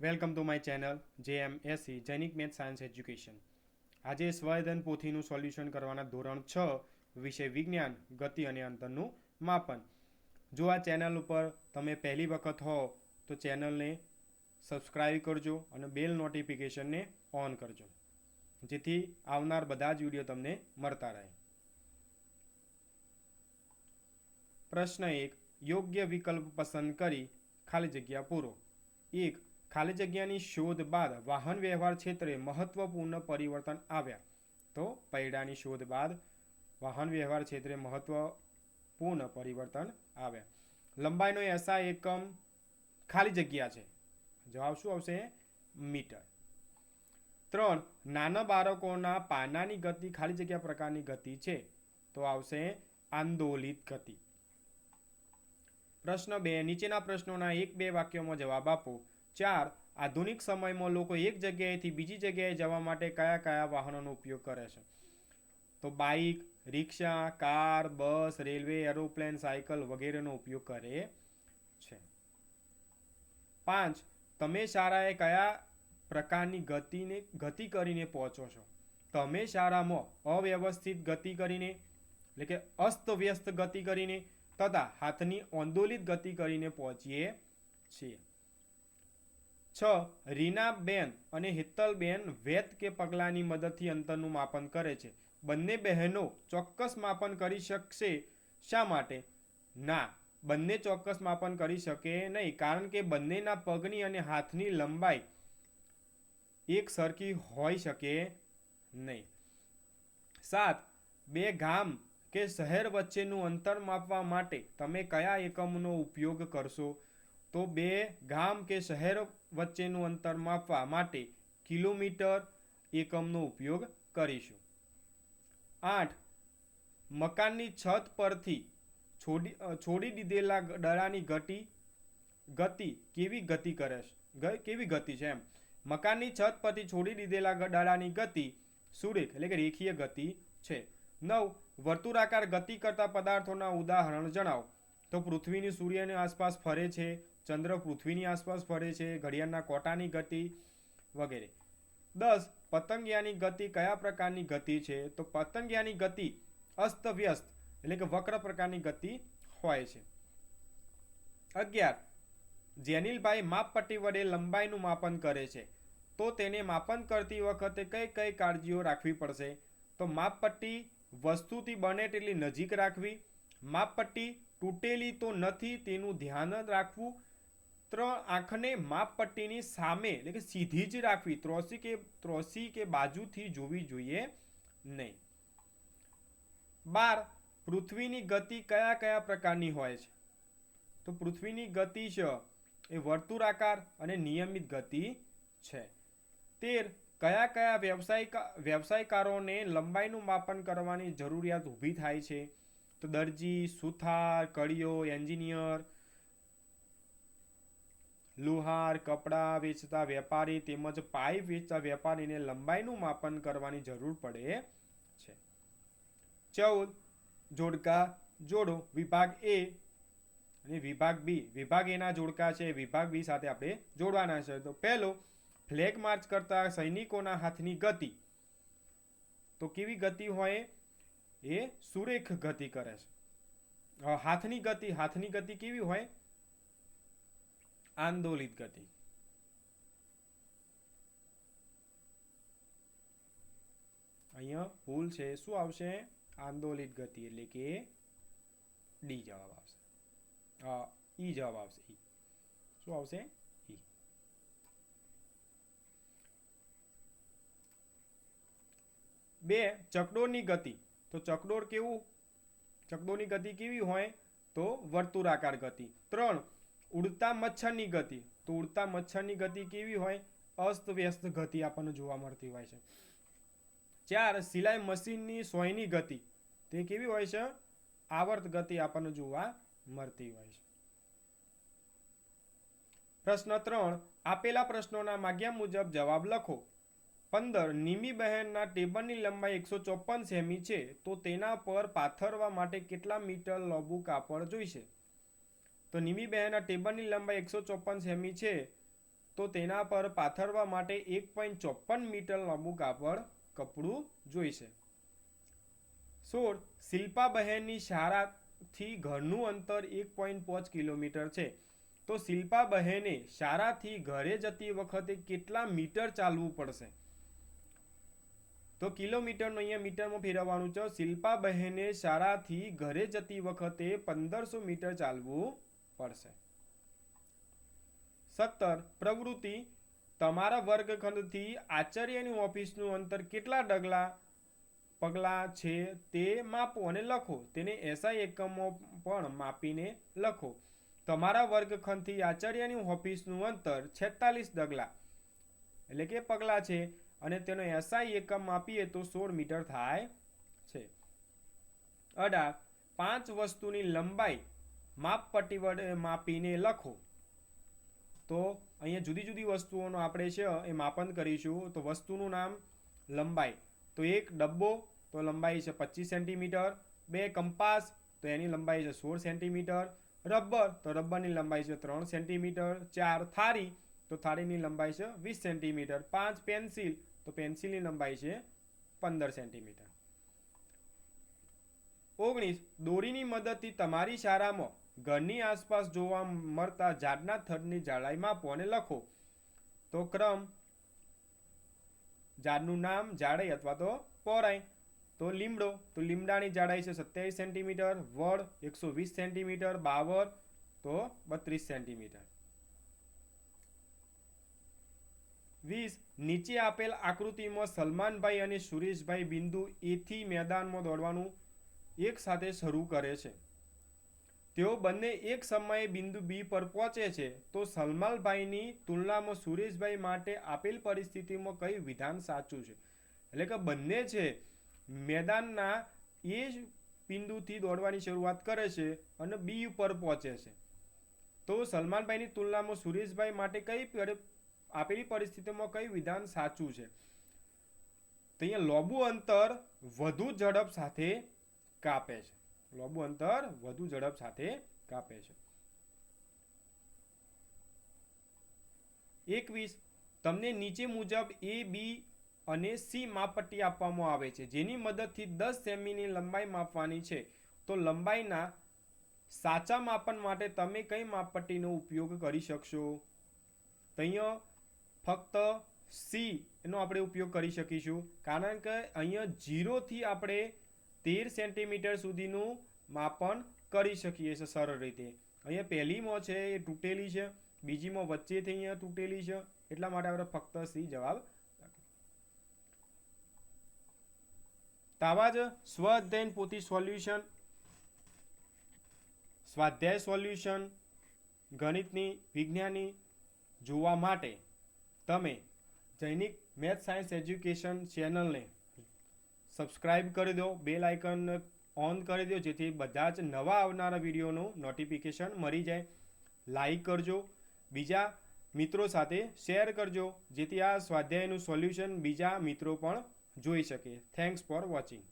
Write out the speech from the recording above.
Welcome to my channel, જે એમ એસી જૈનિક મેથ સાયન્સ એજ્યુકેશન. આજે સ્વયધન પોથીનું સોલ્યુશન કરવાના ધોરણ છ, વિષય વિજ્ઞાન, ગતિ અને અંતરનું માપન. જો આ ચેનલ ઉપર તમે પહેલી વખત હો, તો ચેનલને સબસ્ક્રાઈબ કરજો અને બેલ નોટિફિકેશનને ઓન કરજો. જેથી આવનાર બધા જ વીડિયો તમને મળતા રહે. પ્રશ્ન એક, યોગ્ય વિકલ્પ પસંદ કરી ખાલી જગ્યા પૂરો. એક ખાલી જગ્યાની શોધ બાદ વાહન વ્યવહાર ક્ષેત્રે મહત્વપૂર્ણ પરિવર્તન આવ્યા. તો પૈડાની શોધ બાદ વાહન વ્યવહાર ક્ષેત્રે મહત્વપૂર્ણ પરિવર્તન આવ્યા. લંબાઈનો એસા એકમ ખાલી જગ્યા છે. જવાબ શું આવશે? મીટર. ત્રણ, નાના બાળકોના પાનાની ગતિ ખાલી જગ્યા પ્રકારની ગતિ છે. તો આવશે આંદોલિત ગતિ. પ્રશ્ન બે, નીચેના પ્રશ્નોના એક બે વાક્યોમાં જવાબ આપો. ચાર, આધુનિક સમયમાં લોકો એક જગ્યાએથી બીજી જગ્યાએ જવા માટે કયા કયા વાહનોનો ઉપયોગ કરે છે? તો bike, rickshaw, car, bus, railway, aeroplane, cycle વગેરેનો ઉપયોગ કરે છે. પાંચ, તમે શાળાએ કયા પ્રકારની ગતિને, ગતિ કરીને પહોંચો છો? તમે શાળામાં અવ્યવસ્થિત ગતિ કરીને, એટલે કે અસ્તવ્યસ્ત ગતિ કરીને તથા હાથની આંદોલિત ગતિ કરીને પહોંચીએ છીએ. છ, રીનાબેન અને હિત્તલબેન વેત કે પગલાંની મદદથી અંતરનું માપન કરે છે. બંને બહેનો ચોક્કસ માપન કરી શકશે શા માટે? ના, બંને ચોક્કસ માપન કરી શકે નહીં, કારણ કે બંનેના પગની અને હાથની લંબાઈ એક સરખી હોઈ શકે નહીં. સાત, બે ગામ કે શહેર વચ્ચેનું અંતર માપવા માટે તમે કયા એકમનો ઉપયોગ કરશો? તો બે ગામ કે શહેર વચ્ચેનું અંતર માપવા માટે કિલોમીટર એકમનો ઉપયોગ કરીશું. આઠ, મકાનની છત પરથી છોડી છોડી દીધેલા દડાની ગતિ ગતિ કેવી ગતિ કરે છે કેવી ગતિ છે એમ. મકાનની છત પરથી છોડી દીધેલા દડાની ગતિ સુરેખ, એટલે કે રેખીય ગતિ છે. નવ, વર્તુળાકાર ગતિ કરતા પદાર્થોના ઉદાહરણ જણાવો. તો પૃથ્વીની સૂર્યની આસપાસ ફરે છે ચંદ્ર પૃથ્વીની આસપાસ ફરે છે, ઘડિયાળના કોટાની ગતિ વગેરે. દસ, પતંગિયાની ગતિ કયા પ્રકારની ગતિ છે? તો પતંગિયાની ગતિ અસ્તવ્યસ્ત, એટલે કે વક્ર પ્રકારની ગતિ હોય છે. અગિયાર, જેનિલભાઈ માપપટ્ટી વડે લંબાઈનું માપન કરે છે. તો તેને માપન કરતી વખતે કઈ કઈ કાળજીઓ રાખવી પડશે? તો માપપટ્ટી વસ્તુથી બને તેટલી નજીક રાખવી. માપપટ્ટી તૂટેલી તો નથી, તેનું ધ્યાન રાખવું. ત્રણ આંખને માપપટ્ટીની સામે એટલે કે સીધી જ રાખવી, ત્રોસી કે ત્રોસી કે બાજુથી જોવી જોઈએ નહીં. બાર, પૃથ્વીની ગતિ કયા કયા પ્રકારની હોય છે? તો પૃથ્વીની ગતિ છે એ વર્તુળાકાર અને નિયમિત ગતિ છે. તેર, કયા કયા વ્યવસાયિક વ્યવસાયકારોને લંબાઈનું માપન કરવાની જરૂરિયાત ઊભી થાય છે? તો દરજી, સુથાર, કડીઓ, એન્જિનિયર લુહાર, કપડાં વેચતા વેપારી તેમજ પાઇપ વેચતા વેપારીને લંબાઈનું માપન કરવાની જરૂર પડે છે. ચૌદ, જોડકા જોડો. વિભાગ એ અને વિભાગ બી. વિભાગ એના જોડકા છે, વિભાગ બી સાથે આપણે જોડવાના છે. તો પહેલો, ફ્લેગ માર્ચ કરતા સૈનિકોના હાથની ગતિ. તો કેવી ગતિ હોય? એ સુરેખ ગતિ કરે છે. હાથની ગતિ હાથની ગતિ કેવી હોય? આંદોલિત ગતિ અહીંયા ભૂલ છે. શું આવશે? આંદોલિત ગતિ એટલે કે ડી જવાબ આવશે. ઈ જવાબ આવશે. ઈ શું આવશે? ઈ બે, ચકડોળની ગતિ. તો ચકડોળ કેવું? ચકડોળની ગતિ કેવી હોય? તો વર્તુળાકાર ગતિ. ત્રણ ઉડતા મચ્છરની ગતિ. તો ઉડતા મચ્છરની ગતિ કેવી હોય? અસ્તવ્યસ્ત ગતિ આપણને જોવા મળતી હોય છે. ચાર, સિલાઈ મશીનની સોયની ગતિ. તે કેવી હોય છે? આવર્ત ગતિ આપણને જોવા મળતી હોય છે. પ્રશ્ન ત્રણ, આપેલા પ્રશ્નોના માગ્યા મુજબ જવાબ લખો. પંદર, નિમી બહેનના ટેબલની લંબાઈ એકસો ચોપન સેમી છે, તો તેના પર પાથરવા માટે કેટલા મીટર લોબુ કાપડ જોઈશે? તો નિમી બહેનના ટેબલની લંબાઈ એકસો ચોપન સેમી છે. તો તેના પર પાથરવા માટે એક પોઈન્ટ ચોપન મીટર લાંબુ કાપડ કપડું જોઈશે. સોળ શિલ્પાબહેનની શાળાથી ઘરનું અંતર એક પોઈન્ટ પાંચ કિલોમીટર છે. તો શિલ્પાબહેને શાળાથી ઘરે જતી વખતે કેટલા મીટર ચાલવું પડશે? તો કિલોમીટરનું અહીંયા મીટરમાં ફેરવવાનું છે. શિલ્પા બહેને શાળાથી ઘરે જતી વખતે પંદરસો મીટર ચાલવું પડશે. સત્તર, પ્રવૃત્તિ. તમારા વર્ગખંડથી આચાર્યની ઓફિસનું અંતર કેટલા ડગલા પગલાં છે તે માપો અને લખો. તેને એસઆઈ એકમો પણ માપીને લખો. તમારા વર્ગખંડથી આચાર્યની ઓફિસનું અંતર છેતાલીસ ડગલા એટલે કે પગલાં છે અને તેનો એસઆઈ એકમ માપીએ તો સોળ મીટર થાય છે. અઢાર, પાંચ વસ્તુની લંબાઈ માપપટ્ટી વડે માપીને લખો. તો અહીંયા જુદી જુદી વસ્તુઓનો આપણે છે, એ માપન કરીશું. તો વસ્તુનું નામ લંબાઈ. તો એક ડબ્બો, તો લંબાઈ છે પચીસ સેન્ટીમીટર. બે કંપાસ, તો એની લંબાઈ છે સોળ સેન્ટીમીટર. રબર, તો રબરની લંબાઈ છે ત્રણ સેન્ટીમીટર. ચાર થાળી, તો થાળીની લંબાઈ છે વીસ સેન્ટીમીટર. પાંચ પેન્સિલ, તો પેન્સિલની લંબાઈ છે પંદર સેન્ટીમીટર. ઓગણીસ, દોરીની મદદથી તમારી શાળામાં ઘરની આસપાસ જોવા મળતા ઝાડના થડની જાડાઈ માપો અને લખો. તો ક્રમ ઝાડનું નામ જાડાઈ અથવા તો પહોળાઈ તો લીમડો, તો લીમડાની જાડાઈ છે સત્યાવીસ સેન્ટીમીટર, વડ એકસો વીસ સેન્ટીમીટર બાવર તો બત્રીસ સેન્ટીમીટર. વીસ, નીચે આપેલ આકૃતિમાં સલમાનભાઈ અને સુરેશભાઈ બિંદુ એથી મેદાનમાં દોડવાનું એક સાથે શરૂ કરે છે. તેઓ બંને એક સમયે બિંદુ બી પર પહોંચે છે. તો સલમાનભાઈની તુલનામાં સુરેશભાઈ માટે આપેલ પરિસ્થિતિમાં કઈ વિધાન સાચું છે? એટલે કે બંને છે, મેદાનના એ બિંદુથી દોડવાની શરૂઆત કરે છે અને બી ઉપર પહોંચે છે. તો સલમાનભાઈની તુલનામાં સુરેશભાઈ માટે કઈ આપેલી પરિસ્થિતિમાં કઈ વિધાન સાચું છે? તો અહીંયા લોબુ અંતર વધુ ઝડપ સાથે કાપે છે. લોબુ અંતર વધુ ઝડપ સાથે કાપે છે. એકવીસ, તમને નીચે મુજબ એ બી અને સી માપપટ્ટી આપવામાં આવે છે, જેની મદદથી દસ સેમીની લંબાઈ માપવાની છે. તો લંબાઈના સાચા માપન માટે તમે કઈ માપપટ્ટીનો ઉપયોગ કરી શકશો? અહીંયા ફક્ત સી એનો આપણે ઉપયોગ કરી શકીશું, કારણ કે અહીંયા જીરોથી આપણે તેર સેન્ટીમીટર સુધીનું માપન કરી શકીએ છીએ સરળ રીતે. અહીંયા પહેલીમાં છે, એ તૂટેલી છે. બીજીમાં વચ્ચેથી અહીંયા તૂટેલી છે. એટલા માટે આપણે ફક્ત સી જવાબ તાવા જ સ્વ અધ્યયન પોથી સોલ્યુશન, સ્વાધ્યાય સોલ્યુશન ગણિતની વિજ્ઞાની જોવા માટે તમે જૈનિક મેથ સાયન્સ એજ્યુકેશન ચેનલને સબસ્ક્રાઇબ કરી દો, બેલ આઇકન ઓન કરી દો, જેથી બધા જ નવા આવનારા વિડીયોનું નોટિફિકેશન મળી જાય. લાઈક કરજો, બીજા મિત્રો સાથે શેર કરજો, જેથી આ સ્વાધ્યાયનું સોલ્યુશન બીજા મિત્રો પણ જોઈ શકે. Thanks for watching